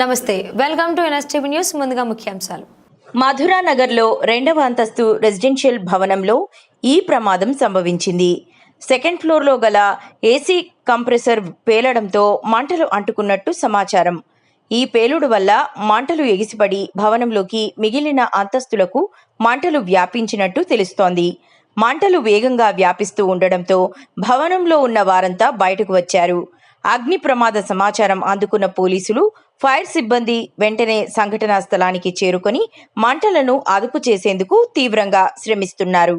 నమస్తే welcome to NSTV news ముందుగా ముఖ్యాంశాలు. మధురా నగర్లో రెండవ అంతస్తు రెసిడెన్షియల్ భవనంలో ఈ ప్రమాదం సంభవించింది. సెకండ్ ఫ్లోర్లో గల ఏసీ కంప్రెసర్ పేలడంతో మంటలు అంటుకున్నట్టు సమాచారం. ఈ పేలుడు వల్ల మంటలు ఎగిసిపడి భవనంలోకి మిగిలిన అంతస్తులకు మంటలు వ్యాపించినట్టు తెలుస్తోంది. మంటలు వేగంగా వ్యాపిస్తూ ఉండడంతో భవనంలో ఉన్న వారంతా బయటకు వచ్చారు. అగ్ని ప్రమాద సమాచారం అందుకున్న పోలీసులు ఫైర్ సిబ్బంది వెంటనే సంఘటనా స్థలానికి చేరుకొని మంటలను అదుపు చేసేందుకు తీవ్రంగా శ్రమిస్తున్నారు.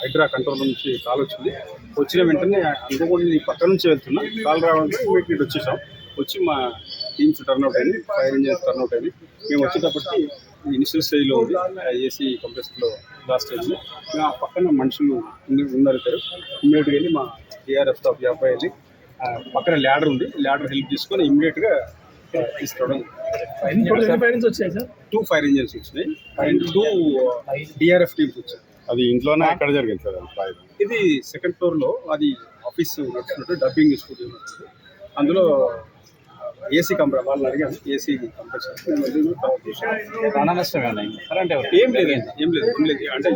హైడ్రా కంట్రోల్ నుంచి కాల్ వచ్చింది. వచ్చిన వెంటనే అందుకోండి ఈ పక్క నుంచి వెళ్తున్నా. కాల్ రావడంతో ఇమీడియట్ వచ్చేసాం. వచ్చి మా టీమ్స్ టర్న్అవుట్ అయింది ఫైర్ ఇంజిన్స్ టర్న్అవుట్ అయింది మేము వచ్చేటప్పటికి ఇనిషియల్ స్టేజ్లో ఉంది. ఏసీ కంప్రెస్లో లాస్ట్ స్టేజ్ మేము ఆ పక్కన మనుషులు ఉన్నారు ఉన్నారు ఇద్దరు. ఇమ్మీడియట్గా వెళ్ళి మా టీఆర్ఎఫ్ స్టాఫ్ అబ్బాయి వెళ్ళి ఆ, పక్కన ల్యాడర్ ఉంది. ల్యాడర్ హెల్ప్ తీసుకొని ఇమ్మీడియట్గా తీసుకురావడం టూ ఫైర్ ఇంజిన్స్ వచ్చినాయి అండ్ టూ డిఆర్ఎఫ్ టీమ్స్ వచ్చాయి అది ఇంట్లోనే ఎక్కడ జరిగింది సార్ ఇది సెకండ్ ఫ్లోర్లో అది ఆఫీస్ నడుస్తున్నట్టు డబ్బింగ్ స్టూడియో నడుస్తుంది. అందులో ఏసీ కంపెనీ వాళ్ళని అడిగాను. ఏసీ కంపెనీ ఏం లేదు ఏం లేదు ఏం లేదు. అంటే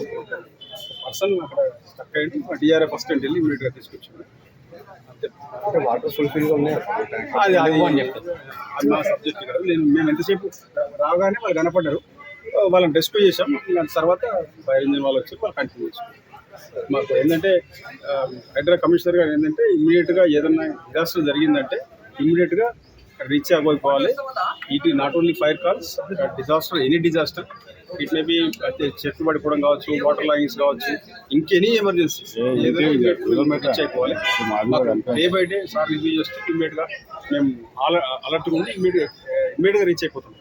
పర్సన్ అక్కడ స్టక్ అయ్యింది డిఆర్ఎఫ్ ఫస్ట్ వెళ్ళి ఇమీడియట్గా తీసుకొచ్చాను. అంటే వాటర్ ఫుల్ఫిల్గా ఉన్నాయి. అది అది. అది నా సబ్జెక్ట్ కాదు నేను మేము ఎంతసేపు రాగానే వాళ్ళు కనపడ్డారు. వాళ్ళని రెస్క్యూ చేసాం దాని తర్వాత ఫైర్ ఇంజిన్ వాళ్ళు వచ్చి వాళ్ళు కంటిన్యూ చేసాం మాకు ఏంటంటే హైడ్రా కమిషనర్ గారు ఏంటంటే ఇమ్మీడియట్గా ఏదైనా డిజాస్టర్ జరిగిందంటే ఇమ్మీడియట్గా రీచ్ అయిపోవాలి it not only fire calls disaster any disaster it may be చెట్లు పడిపోవడం కావచ్చు వాటర్ లైన్స్ కావచ్చు ఇంకెనీ ఎమర్జెన్సీ రీచ్ అయిపోవాలి. Day by day sir review చేస్తూ ఇమ్మీడియట్గా మేము అలర్ట్గా ఉండి ఇమ్మీడియట్ ఇమ్మీడియట్గా రీచ్ అయిపోతాం